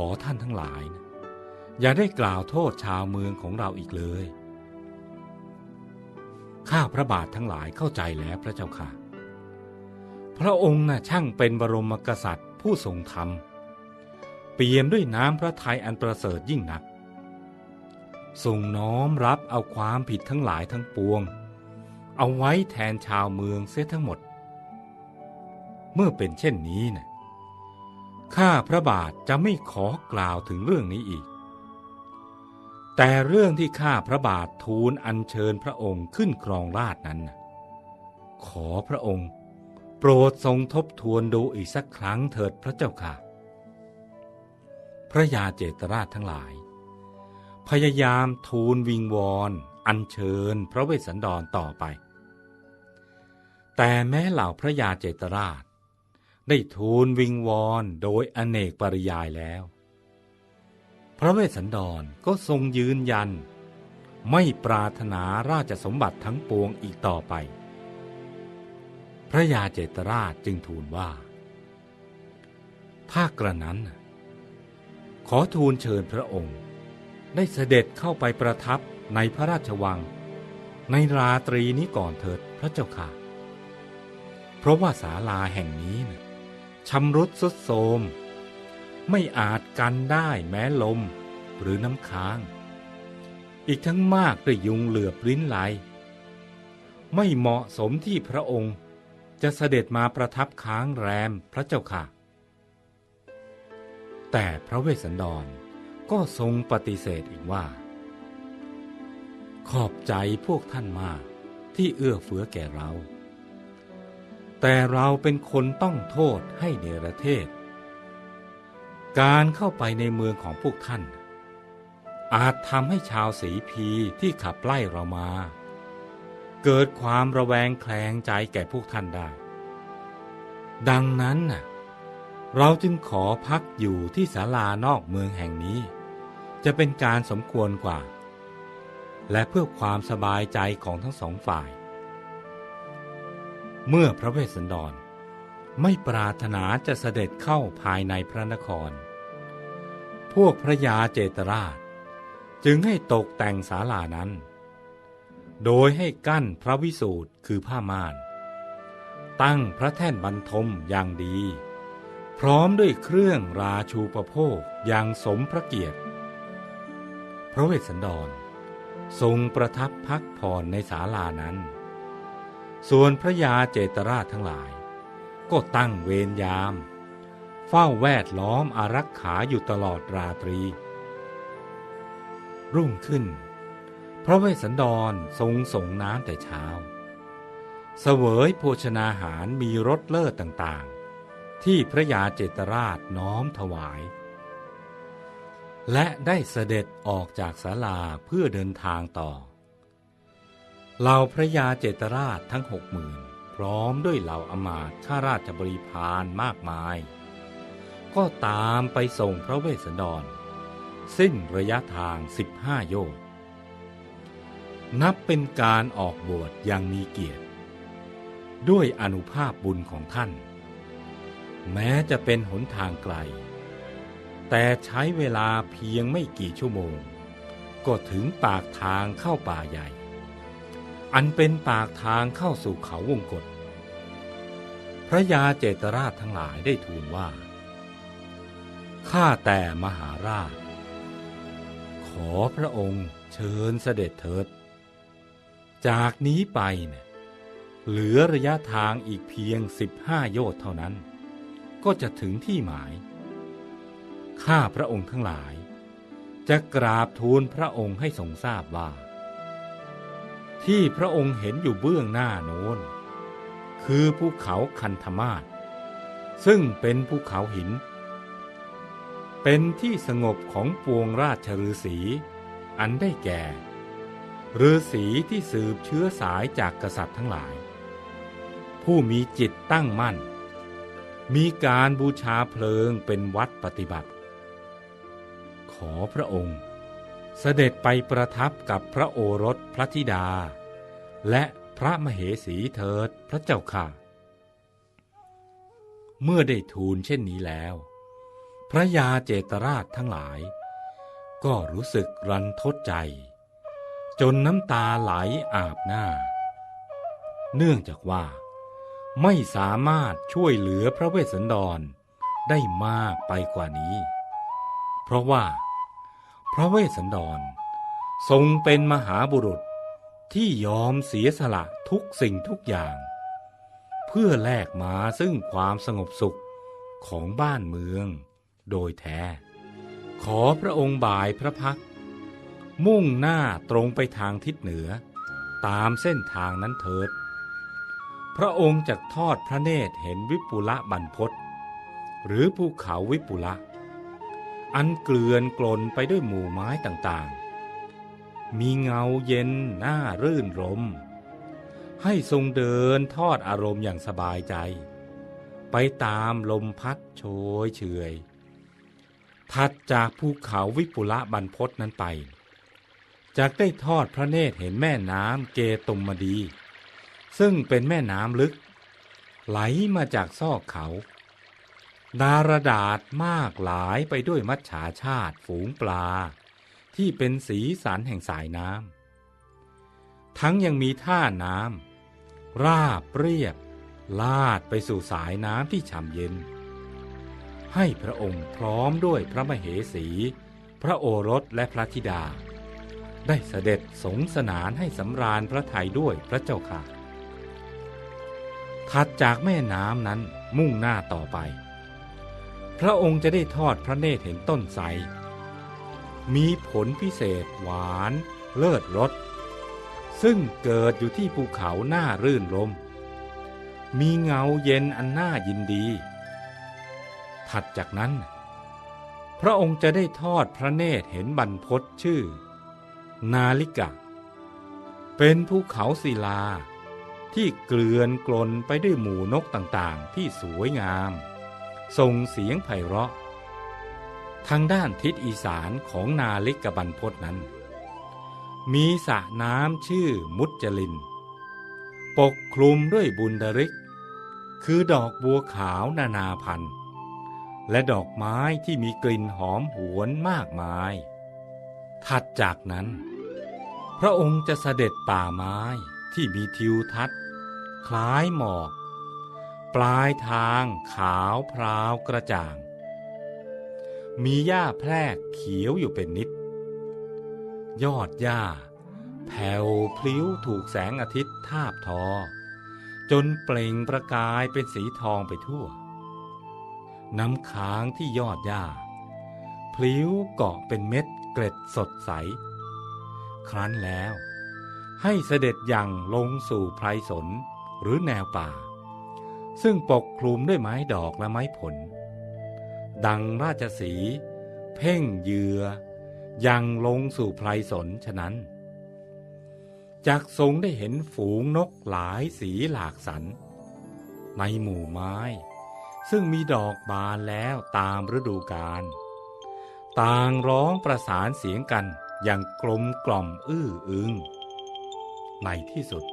ขอท่านทั้งหลายนะอย่าได้กล่าวโทษชาวเมืองของเราอีกเลย ข้าพระบาททั้งหลายเข้าใจแล้วพระเจ้าค่ะ พระองค์น่ะช่างเป็นบรมกษัตริย์ผู้ทรงธรรม เปี่ยมด้วยน้ำพระทัยอันประเสริฐยิ่งนัก ทรงน้อมรับเอาความผิดทั้งหลายทั้งปวง เอาไว้แทนชาวเมืองเสียทั้งหมด เมื่อเป็นเช่นนี้นะ ข้าพระบาทจะไม่ขอกล่าวถึงเรื่องนี้อีก แต่เรื่องที่ข้าพระบาททูลอัญเชิญพระองค์ขึ้นครองราชนั้น ขอพระองค์ โปรดทรงทบทวนดูอีกสักครั้งเถิดพระเจ้าค่ะ พระยาเจตราชทั้งหลาย พยายามทูลวิงวอนอัญเชิญพระเวสสันดรต่อไป แต่แม้เหล่าพระยาเจตราช ได้ทูลวิงวอนโดยอเนกปริยายแล้ว พระเวสสันดรก็ทรงยืนยัน ไม่ปรารถนาราชสมบัติทั้งปวงอีกต่อไป พระยาเจตราชจึงทูลว่า ถ้ากระนั้น ขอทูลเชิญพระองค์ ได้เสด็จเข้าไปประทับในพระราชวัง ในราตรีนี้ก่อนเถิดพระเจ้าค่ะ เพราะว่าศาลาแห่งนี้นะ ชำรุดสุดโทรมไม่อาจกันได้แม้ลมหรือน้ำค้าง อีกทั้งมากด้วยยุงเหลือบลิ้นไหล ไม่เหมาะสมที่พระองค์จะเสด็จมาประทับค้างแรมพระเจ้าค่ะ แต่พระเวสสันดรก็ทรงปฏิเสธอีกว่า ขอบใจพวกท่านมากที่เอื้อเฟื้อแก่เรา แต่เราเป็นคนต้องโทษให้เนรเทศ การเข้าไปในเมืองของพวกท่าน อาจทำให้ชาวสีพีที่ขับไล่เรามา เกิดความระแวงแคลงใจแก่พวกท่านได้ ดังนั้นน่ะเราจึงขอพักอยู่ที่ศาลานอกเมืองแห่งนี้ จะเป็นการสมควรกว่า และเพื่อความสบายใจของทั้งสองฝ่าย เมื่อพระเวสสันดร ไม่ปรารถนาจะเสด็จเข้าภายในพระนคร พวกพระยาเจตราช จึงให้ตกแต่งศาลานั้น โดยให้กั้นพระวิสูตรคือผ้าม่าน ตั้งพระแท่นบรรทมอย่างดี พร้อมด้วยเครื่องราชูประโภคอย่างสมพระเกียรติ พระเวสสันดรทรงประทับพักผ่อนในศาลานั้น ส่วนพระยาเจตราชทั้งหลาย ก็ตั้งเวรยาม เฝ้าแวดล้อมอารักขาอยู่ตลอดราตรี รุ่งขึ้น พระเวสสันดรทรงส่งน้ำแต่เช้า เสวยโภชนาหารมีรสเลิศต่างๆ ที่พระยาเจตราชน้อมถวาย และได้เสด็จออกจากศาลาเพื่อเดินทางต่อ เหล่าพระยาเจตราชทั้งหกหมื่นพร้อมด้วยเหล่าอมาตข้าราชบริพารมากมาย ก็ตามไปส่งพระเวสสันดร สิ้นระยะทางสิบห้าโยชน์นับเป็นการออกบวชอย่างมีเกียรติ ด้วยอนุภาพบุญของท่าน แม้จะเป็นหนทางไกล แต่ใช้เวลาเพียงไม่กี่ชั่วโมง ก็ถึงปากทางเข้าป่าใหญ่ อันเป็นปากทางเข้าสู่เขาวงกฏพระยาเจตราชทั้งหลายได้ทูลว่า ข้าแต่มหาราช ขอพระองค์เชิญเสด็จเถิด จากนี้ไปเนี่ยเหลือระยะทางอีกเพียงสิบห้าโยชน์เท่านั้น ก็จะถึงที่หมาย ข้าพระองค์ทั้งหลาย จะกราบทูลพระองค์ให้ทรงทราบว่า ที่พระองค์เห็นอยู่เบื้องหน้าโน้น คือภูเขาคันธมาศซึ่งเป็นภูเขาหิน เป็นที่สงบของปวงราชฤาษีอันได้แก่ฤาษีที่สืบเชื้อสายจากกษัตริย์ทั้งหลาย ผู้มีจิตตั้งมั่น มีการบูชาเพลิงเป็นวัดปฏิบัติ ขอพระองค์ เสด็จไปประทับกับพระโอรสพระธิดา และพระมเหสีเถิดพระเจ้าค่ะ เมื่อได้ทูลเช่นนี้แล้ว พระยาเจตราชทั้งหลาย ก็รู้สึกรันทดใจ จนน้ำตาไหลอาบหน้า เนื่องจากว่า ไม่สามารถช่วยเหลือพระเวสสันดรได้มากไปกว่านี้ เพราะว่า พระเวสสันดร ทรงเป็นมหาบุรุษที่ยอมเสียสละทุกสิ่งทุกอย่าง เพื่อแลกมาซึ่งความสงบสุขของบ้านเมืองโดยแท้ ขอพระองค์บ่ายพระพัก มุ่งหน้าตรงไปทางทิศเหนือ ตามเส้นทางนั้นเถิด พระองค์จะทอดพระเนตรเห็นวิปุละบรรพศหรือภูเขาวิปุละ อันเกลื่อนกลนไปด้วยหมู่ไม้ต่างๆ มีเงาเย็นน่ารื่นรม ให้ทรงเดินทอดอารมณ์อย่างสบายใจ ไปตามลมพัดโชยเฉยถัดจากภูเขาวิปุละบรรพศนั้นไปจากได้ทอดพระเนตรเห็นแม่น้ำเกตุมดี ซึ่งเป็นแม่น้ำลึก ไหลมาจากซอกเขา ดารดาษมากหลายไปด้วยมัจฉาชาติฝูงปลา ที่เป็นสีสันแห่งสายน้ำทั้งยังมีท่าน้ำราบเรียบ ลาดไปสู่สายน้ำที่ฉ่ำเย็น ให้พระองค์พร้อมด้วยพระมเหสี พระโอรสและพระธิดา ได้เสด็จสงสนานให้สำราญพระทัยด้วยพระเจ้าค่ะ ถัดจากแม่น้ำนั้นมุ่งหน้าต่อไป พระองค์จะได้ทอดพระเนตรเห็นต้นไทรมีผลพิเศษหวานเลิศรสซึ่งเกิดอยู่ที่ภูเขาหน้ารื่นรมมีเงาเย็นอันน่ายินดี ถัดจากนั้น พระองค์จะได้ทอดพระเนตรเห็นบรรพศชื่อ นาลิกะ เป็นภูเขาศิลาที่เกลื่อนกลนไปด้วยหมู่นกต่างๆ ที่สวยงาม ส่งเสียงไพเราะ ทางด้านทิศอีสานของนาลิกบรรพศนั้น มีสระน้ำชื่อมุจจลิน ปกคลุมด้วยบุญดริก คือดอกบัวขาวนานาพันธุ์ และดอกไม้ที่มีกลิ่นหอมหวนมากมาย ถัดจากนั้น พระองค์จะเสด็จป่าไม้ที่มีทิวทัศน์ คล้ายหมอก ปลายทางขาวพราวกระจ่าง มีหญ้าแพรกเขียวอยู่เป็นนิด ยอดหญ้า แผ่วพลิ้วถูกแสงอาทิตย์ทาบทอ จนเปล่งประกายเป็นสีทองไปทั่ว น้ำค้างที่ยอดหญ้า พลิ้วเกาะเป็นเม็ดเกล็ดสดใส ครั้นแล้ว ให้เสด็จย่างลงสู่ไพรสนหรือแนวป่า ซึ่งปกคลุมด้วยไม้ดอกและไม้ผล ดังราชสี เพ่งเหยือยังลงสู่ไพรสนฉะนั้น จากทรงได้เห็นฝูงนกหลายสีหลากสัน ในหมู่ไม้ ซึ่งมีดอกบานแล้วตามฤดูกาลต่างร้องประสานเสียงกันอย่างกลมกล่อมอื้ออึง ในที่สุด